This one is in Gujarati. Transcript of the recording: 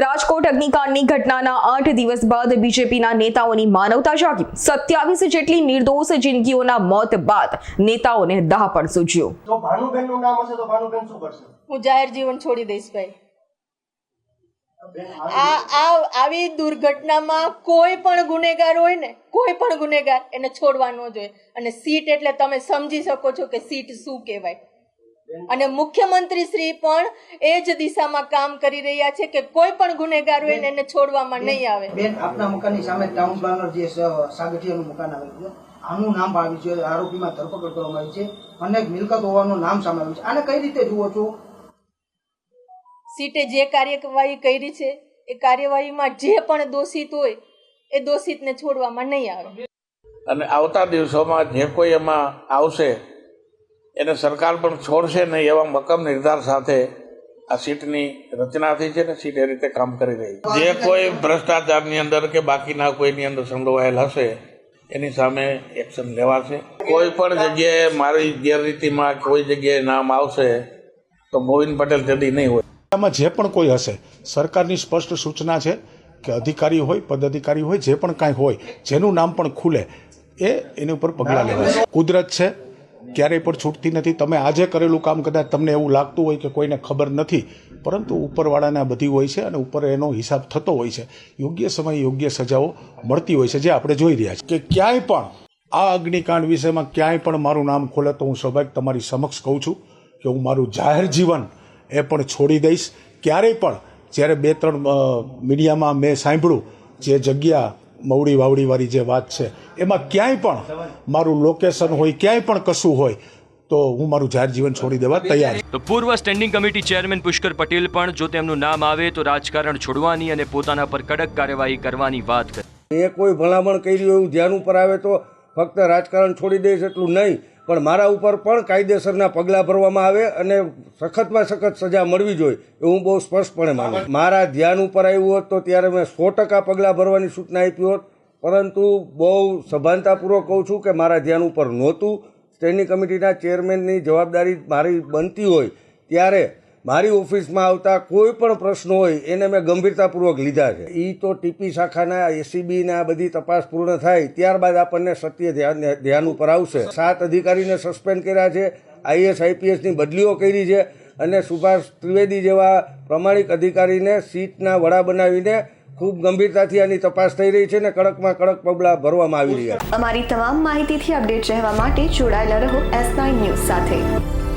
રાજકોટ અગ્નિકાંડની ઘટનાના આઠ દિવસ બાદ બીજેપીના નેતાઓની માનવતા જાગી. સત્યાવીસ જેટલી નિર્દોષ જિંદગીઓના મોત બાદ નેતાઓને દાહપણ સૂચ્યો તો ભાનુબેનનું નામ હશે તો ભાનુબેન શું કરશે? હું જાહેર જીવન છોડી દઈશ ભાઈ. આ આ આવી દુર્ઘટનામાં કોઈ પણ ગુનેગાર હોય ને કોઈ પણ ગુનેગાર એને છોડવા ન જોઈએ. અને સીટ એટલે તમે સમજી શકો છો કે સીટ શું કહેવાય. અને મુખ્યમંત્રી શ્રી પણ એ જ દિશામાં કામ કરી રહ્યા છે કે કોઈ પણ ગુનેગાર હોય એને છોડવામાં નહીં આવે. બેન આપના મકાનની સામે ટાઉન પ્લાનર જે સાગઠિયાનું મકાન આવેલું છે આનું નામ આવ્યું છે આરોપીમાં ધરપકડ કરવામાં આવી છે અનેક મિલકત હોવાનું નામ સામે આવ્યું છે. આને કઈ રીતે જુઓ છો? સીટે જે કાર્યવાહી કરી છે એ કાર્યવાહીમાં જે પણ દોષિત હોય એ દોષિતને છોડવામાં નહીં આવે. અને આવતા દિવસોમાં જે કોઈ એમાં આવશે એને સરકાર પણ છોડશે નહીં એવા મક્કમ નિર્ધાર સાથે આ સીટની રચના થઈ છે ને સીટ એ રીતે કામ કરી રહી જે કોઈ ભ્રષ્ટાચારની અંદર કે બાકીના કોઈની અંદર સંડોવાયેલ હશે, એની સામે એક્શન લેવાશે. કોઈ પણ જગ્યાએ મારી ગેરરીતિમાં કોઈ જગ્યાએ નામ આવશે, તો ગોવિંદ પટેલ જડી નહીં હોય. આમાં જે પણ કોઈ હશે, સરકારની સ્પષ્ટ સૂચના છે કે અધિકારી હોય, પદાધિકારી હોય, જે પણ કાંઈ હોય, જેનું નામ પણ ખુલે, એ એની ઉપર પગલાં લેવાશે. કુદરત છે ક્યારેય પણ છૂટતી નથી. તમે આજે કરેલું કામ કદાચ તમને એવું લાગતું હોય કે કોઈને ખબર નથી, પરંતુ ઉપરવાળાને આ બધી હોય છે અને ઉપર એનો હિસાબ થતો હોય છે. યોગ્ય સમયે યોગ્ય સજાઓ મળતી હોય છે, જે આપણે જોઈ રહ્યા છીએ. કે ક્યાંય પણ આ અગ્નિકાંડ વિષયમાં ક્યાંય પણ મારું નામ ખોલે તો હું સ્વાભાવિક તમારી સમક્ષ કહું છું કે હું મારું જાહેર જીવન એ પણ છોડી દઈશ. ક્યારેય પણ જ્યારે બે ત્રણ મીડિયામાં મેં સાંભળ્યું, જે જગ્યા મવડી વાવડીવાળી જે વાત છે એમાં ક્યાંય પણ મારું લોકેશન હોય ક્યાંય પણ કશું હોય તો હું મારું જાહેર જીવન છોડી દેવા તૈયાર તો પૂર્વ standing committee chairman Pushkar Patel પણ જો તેમનું નામ આવે તો રાજકારણ છોડવાની અને પોતાના પર કડક કાર્યવાહી કરવાની વાત કરી. એ કોઈ ભલામણ કરી એવું ધ્યાન ઉપર આવે તો ફક્ત રાજકારણ છોડી દઈશ એટલું નહીં. પણ મારા ઉપર પણ કાયદેસરના પગલાં ભરવામાં આવે અને સખતમાં સખત સજા મળવી જોઈએ એવું હું બહુ સ્પષ્ટપણે માનું મારા ધ્યાન ઉપર આવ્યું હોત તો ત્યારે મેં સો ટકા પગલાં ભરવાની સૂચના આપી હોત, પરંતુ બહુ સભાનતાપૂર્વક કહું છું કે મારા ધ્યાન ઉપર નહોતું. સ્ટેન્ડિંગ કમિટીના ચેરમેનની જવાબદારી મારી બનતી હોય ત્યારે મારી ઓફિસમાં આવતા કોઈ પણ પ્રશ્નો હોય, એને મેં ગંભીરતાપૂર્વક લીધા છે. એ તો ટીપી શાખાના એસીબીના બધી તપાસ પૂર્ણ થાય, ત્યારબાદ આપણને સત્ય ધ્યાન ધ્યાન ઉપર આવશે. સાત અધિકારીને સસ્પેન્ડ કર્યા છે આઈએસ આઈપીએસની બદલીઓ કરી છે અને સુભાષ ત્રિવેદી જેવા પ્રમાણિક અધિકારીને સીટના વડા બનાવીને ખૂબ ગંભીરતાથી આની તપાસ થઈ રહી છે અને કડકમાં કડક પગલાં ભરવામાં આવી રહ્યા અમારી તમામ માહિતીથી અપડેટ રહેવા માટે જોડાયેલા રહો એસ નાઇન ન્યૂઝ સાથે.